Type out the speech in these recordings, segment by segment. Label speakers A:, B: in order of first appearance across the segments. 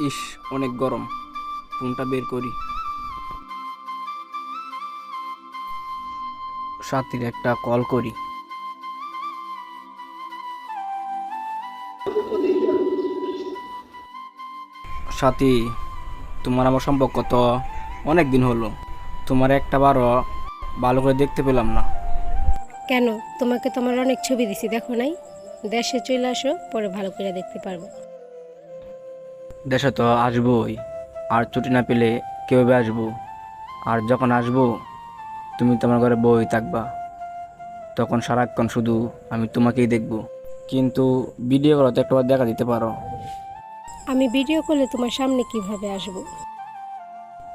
A: ইস, অনেক গরম। ফোনটা বের করি। সাথীর একটা কল করি। সাথী, তোমার আমার সম্পর্ক তো অনেক দিন হলো। তোমার একটা বারও ভালো করে দেখতে পেলাম না।
B: কেন? তোমাকে তোমার অনেক ছবি দিছি, দেখো নাই? দেশে চলে আসো, পরে ভালো করে দেখতে পারব।
A: দেশে তো আসবোই আর ছুটি না পেলে কীভাবে আসব? আর যখন আসব তুমি তোমার ঘরে বই থাকবা। তখন সারাক্ষণ শুধু আমি তোমাকেই দেখব। কিন্তু ভিডিও কলে তো একটাবার দেখা দিতে পারো।
B: আমি ভিডিও কলে তোমার সামনে কীভাবে আসব?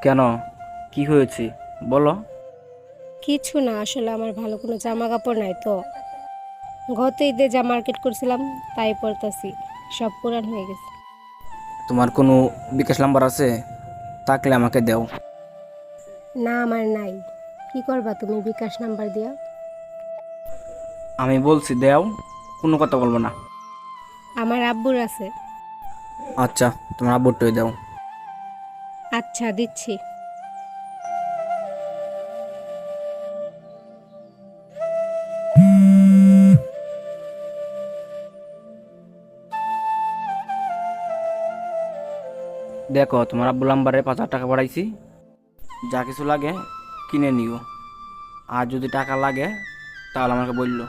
A: কেন? কি হয়েছে? বলো।
B: কিছু না আসলে আমার ভালো কোনো জামা কাপড় নাই তো। গত ঈদে যা মার্কেট করছিলাম তাই পরতাছি। সব পুরান হয়ে গেছে।
A: তোমার কোনো বিকাশ নাম্বার আছে? থাকলে আমাকে দাও।
B: না আমার নাই। কি করবা তুমি বিকাশ নাম্বার দিয়া?
A: আমি বলছি দাও কোনো কথা বলব না।
B: আমার আব্বুর আছে।
A: আচ্ছা তোমার আব্বুরটাই দাও।
B: আচ্ছা দিচ্ছি।
A: দেখো, তোমার আব্বুর নাম্বারে পাঁচ হাজার টাকা পাঠাইছি। যা কিছু লাগে কিনে নিও। আর যদি টাকা লাগে, তাহলে আমাকে বলল।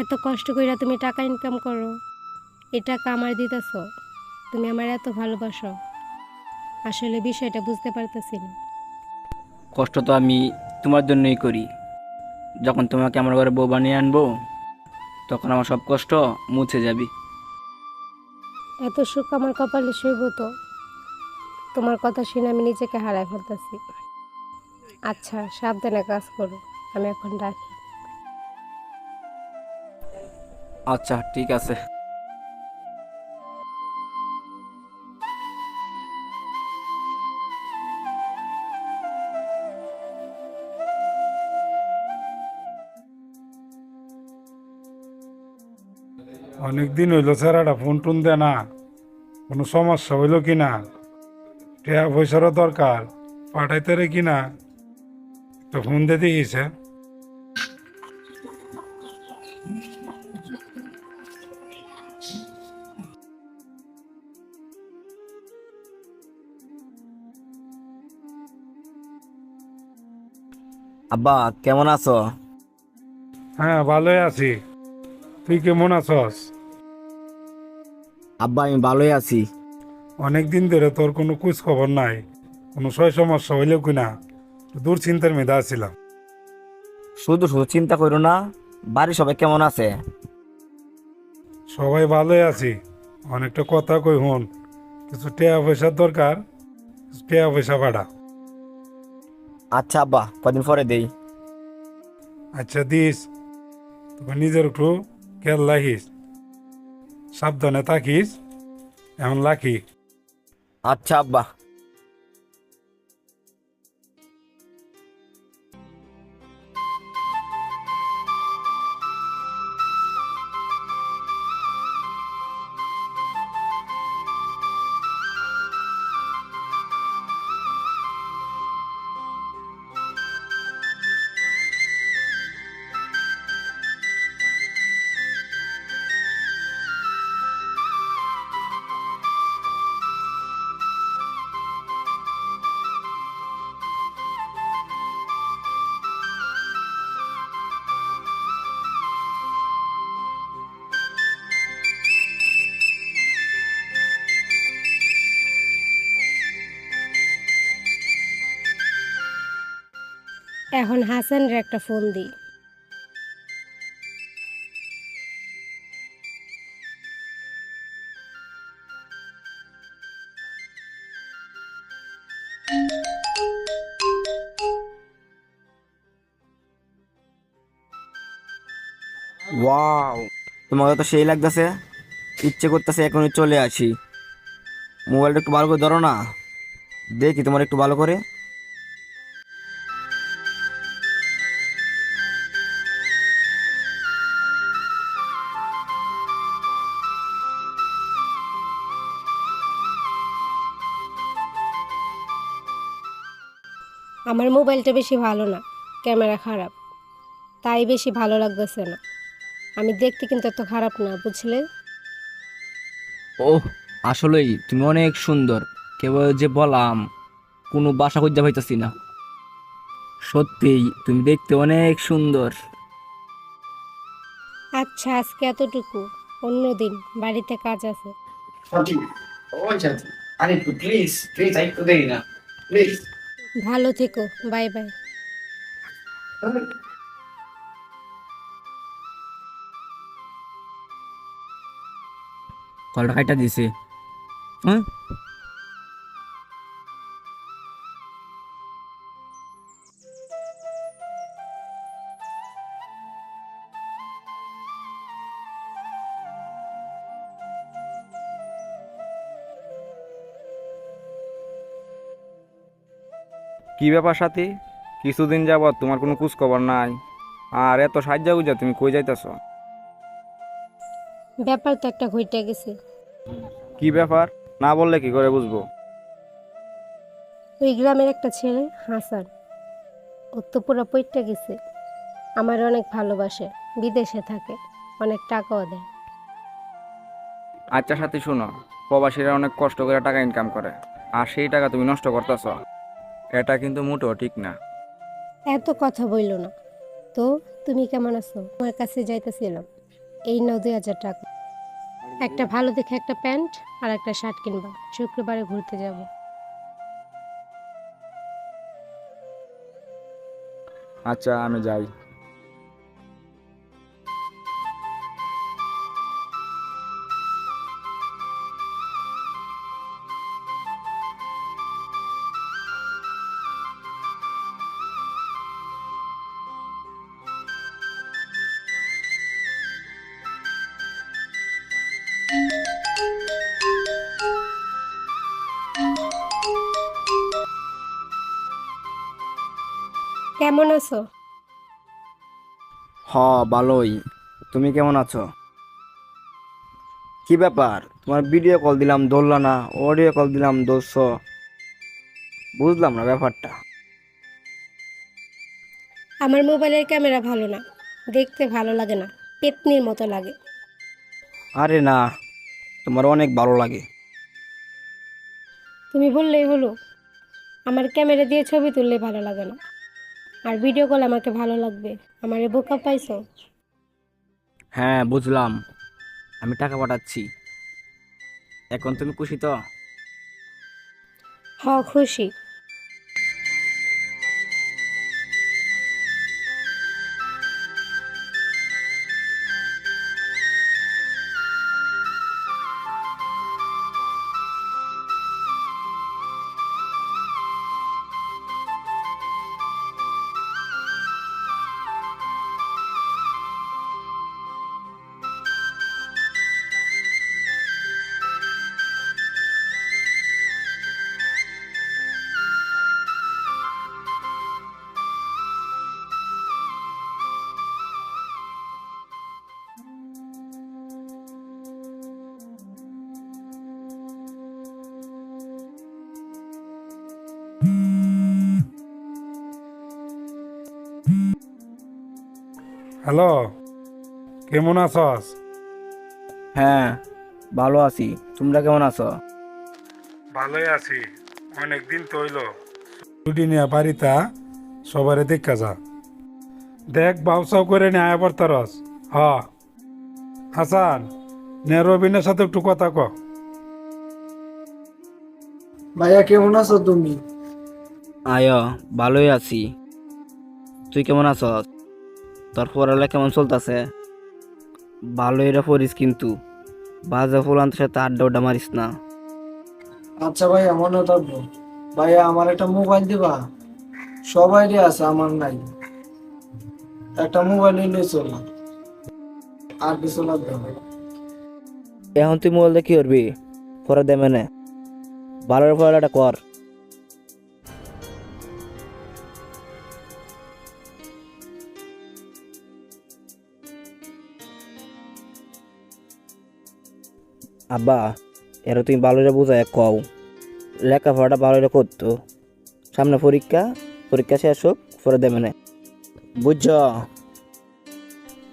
B: এত কষ্ট কইরা তুমি টাকা ইনকাম করো। এই টাকা আমার দিতেছ। তুমি আমার এত ভালোবাসো। আসলে বিষয়টা বুঝতে পারতেছি না।
A: কষ্ট তো আমি তোমার জন্যই করি। যখন তোমাকে আমার ঘরে বউ বানিয়ে আনব তখন আমার সব কষ্ট মুছে যাবি।
B: এত সুখ আমার কপালে শৈব তো। তোমার কথা শুনে আমি নিজেকে হারাই ফেলতেছি। আচ্ছা সাবধানে কাজ করো আমি এখন রাখি।
A: আচ্ছা ঠিক আছে।
C: অনেক দিন হইল স্যারাটা ফোন টোন দেয় না। কোনো সমস্যা হইল কি না? টাকা পয়সারও দরকার পাঠাইতে রে কি না? তো ফোন দিয়ে দিয়েছে
A: আব্বা কেমন আছো?
C: হ্যাঁ ভালোই আছি। তুই কেমন আছস?
A: আব্বা আমি ভালোই আছি।
C: অনেক দিন ধরে তোর কোনো খোঁজ খবর নাই। কোনো সয় সমস্যা হইলেও কি না দূর চিন্তার মেধা আছিলাম
A: শুধু শুধু চিন্তা করো না বাড়ির সবাই কেমন আছে?
C: সবাই ভালোই আছি। অনেকটা কথা কই হন কিছু টাকা পয়সার দরকার কিছু টাকা পয়সা পাঠা
A: আচ্ছা আব্বা কদিন পরে দেই।
C: আচ্ছা দিস তোকে নিজের একটু খেয়াল রাখিস। সাবধানে থাকিস এমন লাখি
A: আচ্ছা আব্বা।
B: এখন হাসানরে একটা ফোন দিই।
A: ওয়াও, তোমাকে তো সেই লাগতেছে। ইচ্ছে করতেছে এখনই চলে আসি। মোবাইলটা একটু ভালো করে ধরো না। দেখি তোমার একটু ভালো করে।
B: মোবাইলটা বেশি ভালো না ক্যামেরা খারাপ। তাই বেশি ভালো লাগতেছে না। আমি দেখতে কিন্তু এত খারাপ না বুঝলে?
A: ও আসলেই তুমি অনেক সুন্দর। কেবল যে বললাম কোনো বাসা খুঁজে পাইতেছি না। সত্যিই তুমি দেখতে অনেক সুন্দর।
B: আচ্ছা আজকে এতটুকু। অন্যদিন বাড়িতে কাজ আছে।
D: সাথী ওই আরে প্লিজ প্লিজ একটু দেরি না। প্লিজ
B: ভালো থেকো বাই বাই।
A: কলটা কাটা দিছে। হ্যাঁ
E: কি ব্যাপার সাথী? কিছুদিন যাবৎ তোমার কোনো খবর নাই। আর এত সাহায্য গুজা তুমি কই যাইতেছ?
B: ব্যাপার তো একটা ঘটে গেছে।
E: কি ব্যাপার? না বললে কি করে বুঝব?
B: ওই গ্রামের একটা ছেলে হাসান ও তো পুরো পইটটা গেছে। আমার অনেক ভালোবাসে বিদেশে থাকে অনেক টাকাও দেয়।
E: আচ্ছা সাথী শোনো প্রবাসীরা অনেক কষ্ট করে টাকা ইনকাম করে আর সেই টাকা তুমি নষ্ট করতেছ। এটা কিন্তু মোটেও ঠিক না।
B: এত কথা বইলো না। তো তুমি কেমন আছো? তোমার কাছে যাইতেছিলাম। এই নাও দুই হাজার টাকা। একটা ভালো দেখে একটা প্যান্ট আর একটা শার্ট কিনবা। শুক্রবারে ঘুরতে যাব।
E: আচ্ছা আমি যাই।
B: কেমন আছো?
A: হ ভালোই। তুমি কেমন আছো? কি ব্যাপার? তোমার ভিডিও কল দিলাম ধরলা না। অডিও কল দিলাম ধরছ। বুঝলাম না ব্যাপারটা।
B: আমার মোবাইলের ক্যামেরা ভালো না। দেখতে ভালো লাগে না। পেতনির মতো লাগে।
A: আরে না তোমার অনেক ভালো লাগে।
B: তুমি বললেই হলো। আমার ক্যামেরা দিয়ে ছবি তুললে ভালো লাগে না। আর ভিডিও কল আমাকে ভালো লাগবে। আমারে বোকা পাইছো?
A: হ্যাঁ বুঝলাম। আমি টাকা পাঠাচ্ছি। এখন তুমি খুশি তো?
B: হ খুশি।
C: হ্যালো কেমন আছস?
A: হ্যাঁ ভালো আছি। তোমরা কেমন আছো?
C: ভালোই আছি। অনেক দিন তো হইল। ছুটি নিয়ে বাড়িতে সবারে দেখা যা। দেখ বাউসাও করে নিয়ে আয়া পড়তারস হ। হাসান নে রবিনের সাথে একটু কথা ক।
D: ভাইয়া কেমন আছো তুমি?
A: আয় ভালোই আছি। তুই কেমন আছ তোর পড়ালেখা কেমন চলতেছে? ভালোই রে পড়িস কিন্তু। বাজে ফুলান্তের সাথে আড্ডা উড্ডা মারিস না।
D: আচ্ছা ভাই ভাইয়া না থাকব। ভাইয়া আমার একটা মোবাইল দিবা? সবাইরই আছে আমার নাই। একটা মোবাইল নিয়ে চলো। আর কিছু লাগবে না
A: এখন তুই মোবাইল দিয়ে কি করবি? পরে দেবে না ভালোর পড়াটা কর। আব্বা এরা তুমি ভালোটা বুঝায় কও। লেখাপড়াটা ভালোটা করতো। সামনে পরীক্ষা পরীক্ষা শেষ হোক পরে দেবে না। বুঝছ?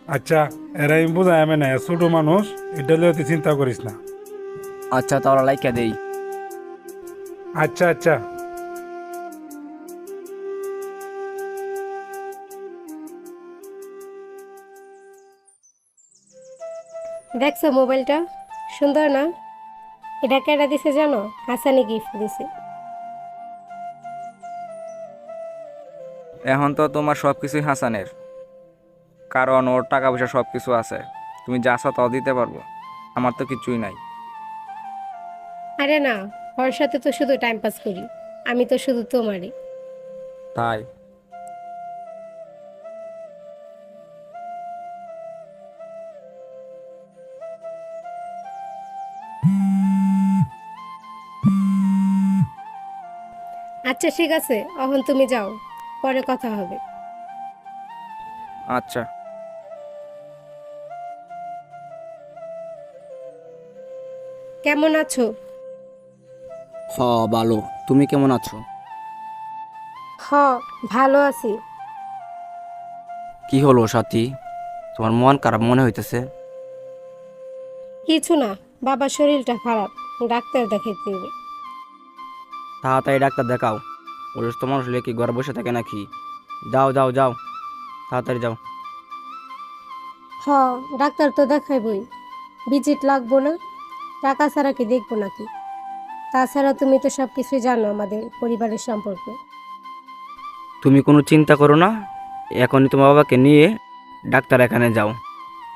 C: আচ্ছা এরা আমি বোঝাই আমি না ছোট মানুষ এটা লিয়ে তুই চিন্তা করিস না।
A: আচ্ছা তাহলে লাইকা দেই।
C: আচ্ছা আচ্ছা।
B: দেখছ মোবাইলটা? সুন্দর না? এটা কেটা দিছে জানো? হাসানি গিফট দিছে।
E: এখন তো তোমার সব কিছুই হাসানের। কারণ ওর টাকা পয়সা সব কিছু আছে। তুমি যা চাও তাও দিতে পারব। আমার তো কিছুই নাই।
B: আরে না ওর সাথে তো শুধু টাইম পাস করি। আমি তো শুধু তোমারই।
E: তাই?
B: আচ্ছা ঠিক আছে। এখন তুমি যাও। পরে কথা হবে।
E: আচ্ছা।
B: কেমন আছো?
A: হ ভালো। তুমি কেমন আছো?
B: হ ভালো আছি।
A: কি হলো সাথী? তোমার মন খারাপ মনে হইতেছে?
B: কিছু না বাবার শরীরটা খারাপ। ডাক্তার দেখাইতে হবে।
A: তাড়াতাড়ি ডাক্তার দেখাও। অসুস্থ মানুষ হলে কি ঘরে বসে থাকে নাকি? যাও যাও যাও। তাড়াতাড়ি যাও।
B: হ ডাক্তার তো দেখাইবই। ভিজিট লাগবো না। টাকা ছাড়া কি দেখব নাকি? তাছাড়া তুমি তো সব কিছুই জানো আমাদের পরিবারের সম্পর্কে।
A: তুমি কোনো চিন্তা করো না। এখনই তোমার বাবাকে নিয়ে ডাক্তার এখানে যাও।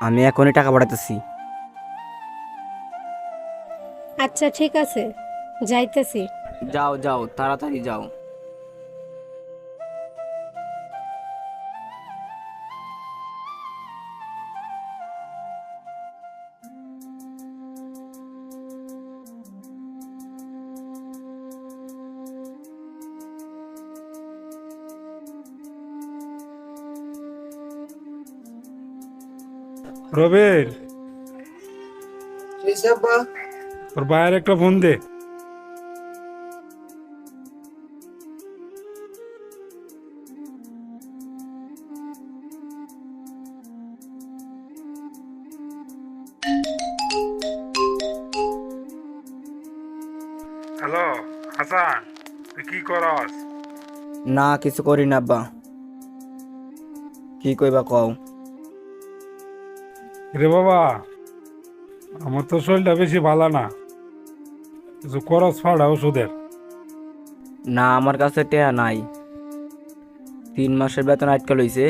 A: আমি এখনই টাকা পাঠাতেছি
B: আচ্ছা ঠিক আছে। যাইতেছি।
A: যাও যাও তাড়াতাড়ি যাও।
C: রবির তোর বাইরে একটা ফোন দে। হ্যালো হাসান তুই কি করস?
A: না কিছু করি না আব্বা। কি কইবা কও?
C: রে বাবা? আমার তো শরীরটা বেশি ভালো না। কিছু করস ফাড়া ওষুধের।
A: না আমার কাছে টেয়া নাই। তিন মাসের বেতন আটকা লইছে।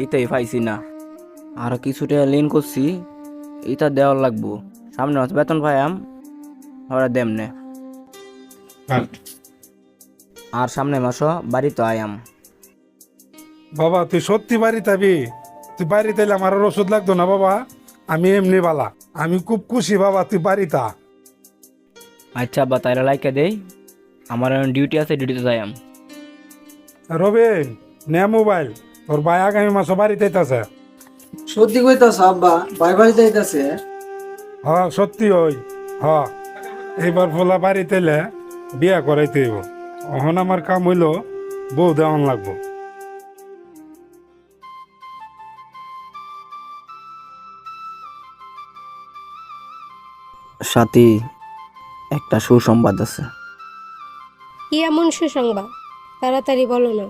A: এইটাই পাইছি না। আর কিছু টাকা লিন করছি এইটা দেওয়ার লাগবো। সামনে মাস বেতন পাইয়াম ওরা দেমনে আর সামনে মাসও বাড়িতে আয়াম
C: বাবা তুই সত্যি বাড়ি যাবি তুই বাড়ি তাইলে আমার আর ওষুধ লাগতো না বাবা। আমি এমনি বালা। আমি খুব খুশি বাবা তুই বাড়িতে।
A: আচ্ছা বা তাইলে লাইকে দেই। আমার ডিউটি আছে ডিউটিতে যাইয়াম
C: রবিন নে মোবাইল তোর ভাই আগামী মাসে বাড়িতে আছে
D: সত্যি কইতাছ আব্বা বাই বাই যাইতাছে?
C: হ সত্যি ওই। হ এইবার ফোলা বাড়িতে এলে বিয়া করাইতে হইব। এখন আমার কাম হইল বউ দেওয়ান লাগবো।
A: সাথী একটা সুসংবাদ আছে।
B: কি এমন সুসংবাদ? তাড়াতাড়ি বলো না।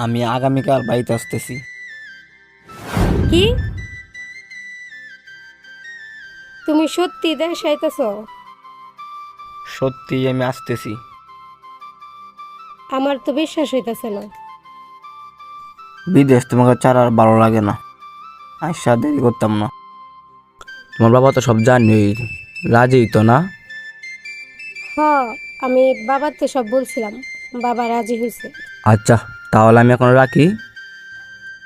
A: আমি আগামীকাল বাড়িতে আসতেছি।
B: কি? তুমি সত্যি দেশ আইতেছ?
A: সত্যি আমি আসতেছি।
B: আমার তো বিশ্বাস হইতাছে না।
A: বিদেশ তোমাকে ছাড়া আর ভালো লাগে না। আইসা দেরি করতাম না। তোমার বাবা তো সব জানি রাজি তো না?
B: হ আমি বাবার তো সব বলছিলাম বাবা রাজি হয়েছে।
A: আচ্ছা তাহলে আমি এখন রাখি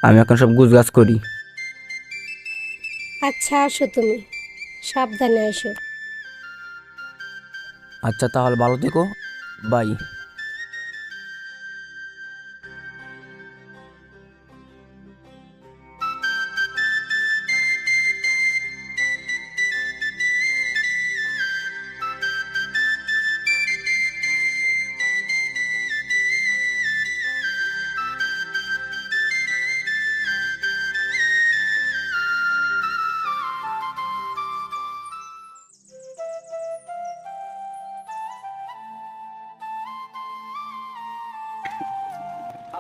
A: আমি এখন সব গুজগাছ করি।
B: আচ্ছা আসো তুমি সাবধানে আসো।
A: আচ্ছা তাহলে ভালো থেকো বাই।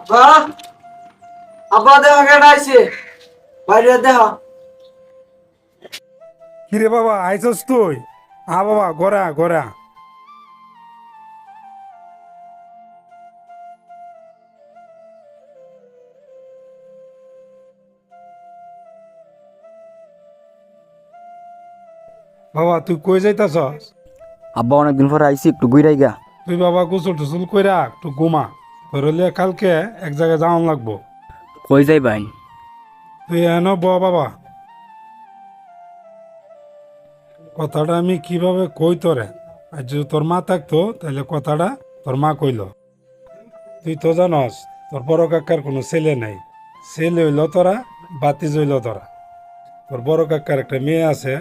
F: আব্বা আব্বা দেহ কেডা আইছে বাইরে দেহ
C: কিরে বাবা আইসস তুই আ বাবা গড়া গড়া বাবা তুই কই যাইতাছস
A: আব্বা অনেকদিন পরে আইসি একটু ঘুরাই গা
C: তুই বাবা গোসল টোসল কইরা একটু ঘুমা তোর কালকে এক জায়গায় যাওয়ান লাগবো।
A: কই যাই বাইন
C: তুই এন ব বাবা। কথাটা আমি কীভাবে কই তোরে? আর যদি তোর মা থাকতো তাহলে কথাটা তোর মা কইল। তুই তো জানস তোর বড় কাকার কোনো ছেলে নাই। ছেলে হইল তোরা বাতি হইল তোরা। তোর বড় কাকার একটা মেয়ে আছে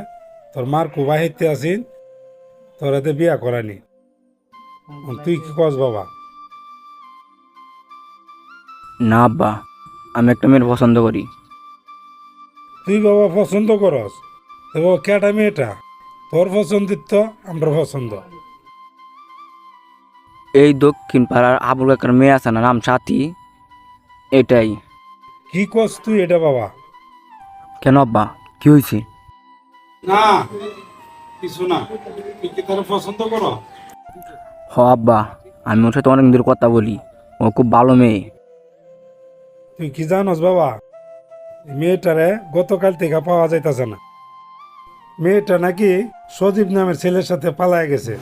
C: তোর মার কু বাহিরতে আসিন তোরাতে বিয়া করানি। তুই কি কস বাবা?
A: না আব্বা আমি একটা মেয়ের পছন্দ করি।
C: তুই বাবা পছন্দ করস? তো বাবা কেটা মেয়েটা? তোর পছন্দিত তো আমরা পছন্দ।
A: এই দক্ষিণ পাড়ার আবুল কাকার মেয়ে আছে না নাম সাথী? এটাই।
C: কি কস তুই এটা বাবা?
A: কেন আব্বা? কি হয়েছে?
C: না কিছু না। তুই কি তার পছন্দ করো
A: হ আব্বা আমি ওর সাথে অনেক দূর কথা বলি। ও খুব ভালো মেয়ে।
C: তুই কি জানোস বাবা? মেয়েটারে গতকাল থেকে পাওয়া যাইতেছে না। মেয়েটা নাকি সজীব নামের ছেলের সাথে পালায় গেছে।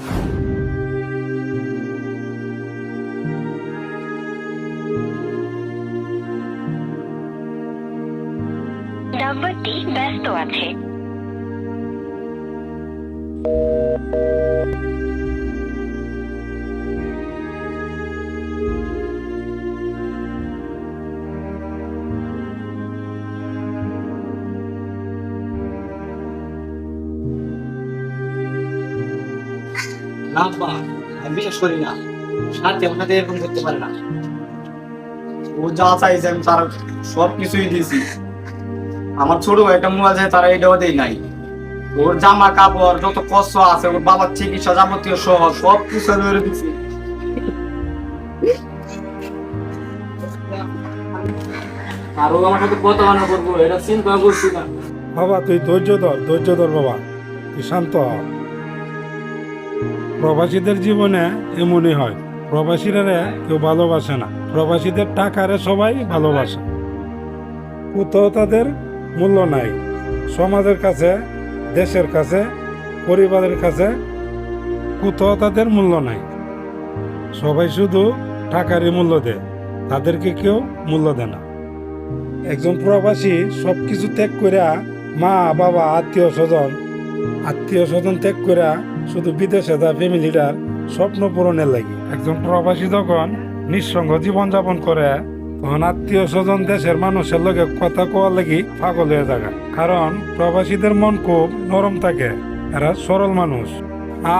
F: আব্বা আমি বিশ্বাস করি না। সাথে আমার সাথে এরকম করতে পারে না। ও যা চাইছে আমি তার সব কিছুই দিয়েছি। আমার ছোট একটা মোবাইল তারা এটাও দেই নাই। ওর জামা কাপড় যত কষ্ট আছে ওর বাবার চিকিৎসা যাবতীয় সহ সব কিছু আমি দিছি আর ও আমার সাথে কথা বানা করব এটা চিন্তা করছি না।
C: বাবা তুই ধৈর্য ধর ধৈর্য ধর বাবা। তুই শান্ত হ। প্রবাসীদের জীবনে এমনই হয়। প্রবাসীরা কেউ ভালোবাসে না। প্রবাসীদের টাকারে সবাই ভালোবাসে। কোথাও তাদের মূল্য নাই। সমাজের কাছে, দেশের কাছে, পরিবারের কাছে কোথাও তাদের মূল্য নাই। সবাই শুধু টাকারই মূল্য দেয়। তাদেরকে কেউ মূল্য দেয় না। একজন প্রবাসী সব কিছু ত্যাগ করে মা, বাবা আত্মীয় স্বজন আত্মীয় স্বজন ত্যাগ করে শুধু বিদেশে যা ফ্যামিলিটার স্বপ্ন পূরণের লাগি। একজন প্রবাসী যখন নিঃসঙ্গ জীবনযাপন করে, তখন আত্মীয় স্বজন দেশের মানুষের লগে কথা কোয়ার লাগি পাগল হয়ে থাকা কারণ প্রবাসীদের মন খুব নরম থাকে, এরা সরল মানুষ।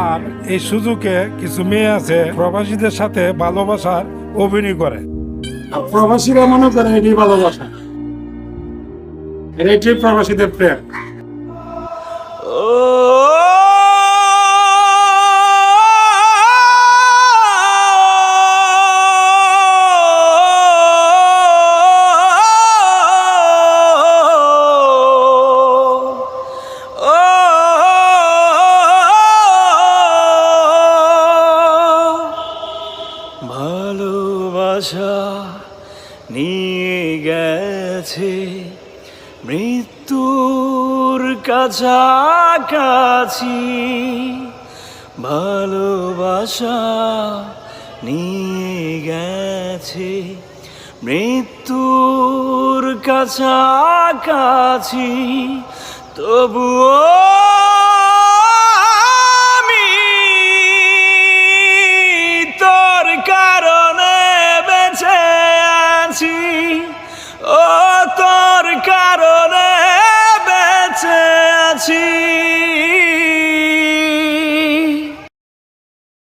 C: আর এই সুযোগে কিছু মেয়ে আছে, প্রবাসীদের সাথে ভালোবাসার অভিনয় করে। প্রবাসীরা মনে করে এটি ভালোবাসা। এটি প্রবাসীদের প্রেম।
G: নিয়ে গেছে মৃত্যুর কাছাকাছি ভালোবাসা নিয়ে গেছে মৃত্যুর কাছাকাছি তবুও তোর কারণে বেঁচে আছি।